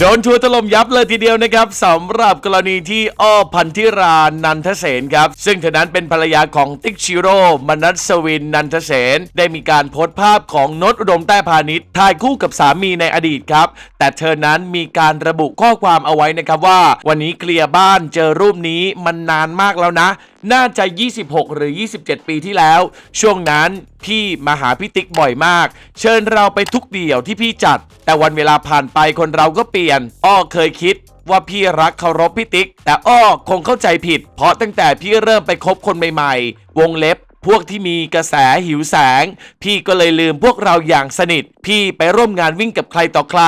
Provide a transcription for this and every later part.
โดนทัวร์ถล่มยับเลยทีเดียวนะครับสำหรับกรณีที่อ้อพันธิรานันทเสนครับ ซึ่งเธอนั้นเป็นภรรยาของติ๊กชิโร่มนัสวินนันทเสนได้มีการโพสต์ภาพของนดอุดมแต้พาณิชย์ถ่ายคู่กับสามีในอดีตครับ แต่เธอนั้นมีการระบุข้อความเอาไว้นะครับว่า วันนี้เคลียร์บ้านเจอรูปนี้มันนานมากแล้วนะ น่าจะ 26 หรือ 27 ปีที่แล้ว ช่วงนั้นพี่มาหาพี่ติ๊กบ่อยมาก เชิญเราไปทุกเดี่ยวที่พี่จัด แต่วันเวลาผ่านไปคนเราก็เปลี่ยน อ้อเคยคิดว่าพี่รักเคารพพี่ติ๊ก แต่อ้อคงเข้าใจผิด เพราะตั้งแต่พี่เริ่มไปคบคนใหม่ๆ วงเล็บพวกที่มีกระแสหิวแสง พี่ก็เลยลืมพวกเราอย่างสนิท พี่ไปร่วมงานวิ่งกับใครต่อใคร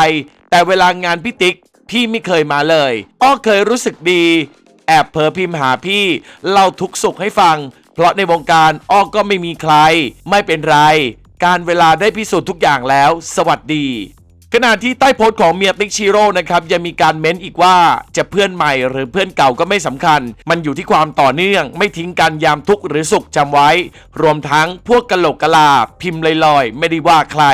แต่เวลางานพี่ติ๊ก พี่ไม่เคยมาเลย อ้อเคยรู้สึกดี แอบเพลอพิมพ์หาพี่เล่าทุกสุขให้ฟัง เพราะในวงการอ้อก็ไม่มีใคร ไม่เป็นไร การเวลาได้พิสูจน์ทุกอย่างแล้ว สวัสดี ขณะที่ใต้โพสต์ของเมียติ๊กชิโร่นะครับยังมีการเม้นอีกว่าจะเพื่อนใหม่หรือเพื่อนเก่าก็ไม่สำคัญ มันอยู่ที่ความต่อเนื่อง ไม่ทิ้งกันยามทุกข์หรือสุขจำไว้ รวมทั้งพวกกะโหลกกะลา พิมพ์ลอยๆ ไม่ได้ว่าใคร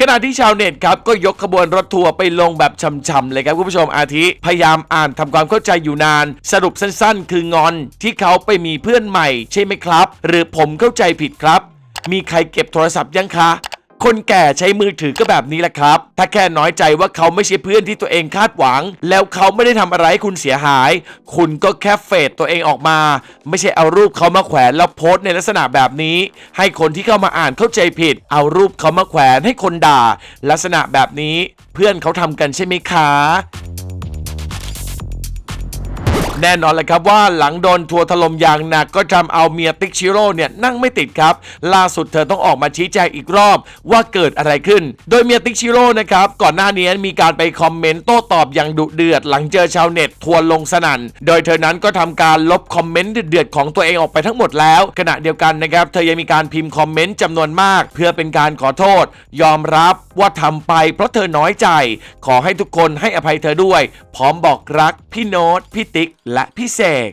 ขณะที่ชาวเน็ตครับก็ยกขบวนรถทัวร์ไปลงแบบช่ำๆเลยครับคุณผู้ชมอาทิ พยายามอ่านทำความเข้าใจอยู่นาน สรุปสั้นๆ คืองอนที่เขาไปมีเพื่อนใหม่ ใช่ไหมครับ หรือผมเข้าใจผิดครับ มีใครเก็บโทรศัพท์ยังคะ คนแก่ใช้มือถือก็แบบนี้แหละครับ ถ้าแค่น้อยใจว่าเขาไม่ใช่เพื่อนที่ตัวเองคาดหวัง แล้วเขาไม่ได้ทำอะไรให้คุณเสียหาย คุณก็แค่เฟดตัวเองออกมา ไม่ใช่เอารูปเขามาแขวนแล้วโพสต์ในลักษณะแบบนี้ ให้คนที่เข้ามาอ่านเข้าใจผิด เอารูปเขามาแขวนให้คนด่า ลักษณะแบบนี้เพื่อนเขาทำกันใช่ไหมคะ แน่นอนเลยครับว่าหลังโดนทัวร์ถล่มอย่างหนักก็ทำเอาเมียติ๊กชิโร่เนี่ยนั่งไม่ติดครับ ล่าสุดเธอต้องออกมาชี้แจงอีกรอบว่าเกิดอะไรขึ้น โดยเมียติ๊กชิโร่นะครับก่อนหน้านี้มีการไปคอมเมนต์โต้ตอบอย่างดุเดือด หลังเจอชาวเน็ตทัวร์ลงสนั่น โดยเธอนั้นก็ทำการลบคอมเมนต์เดือดของตัวเองออกไปทั้งหมดแล้ว ขณะเดียวกันนะครับเธอยังมีการพิมพ์คอมเมนต์จำนวนมาก เพื่อเป็นการขอโทษ ยอมรับว่าทำไปเพราะเธอน้อยใจ ขอให้ทุกคนให้อภัยเธอด้วย พร้อมบอกรักพี่โน้ตพี่ติ๊กและพี่เสก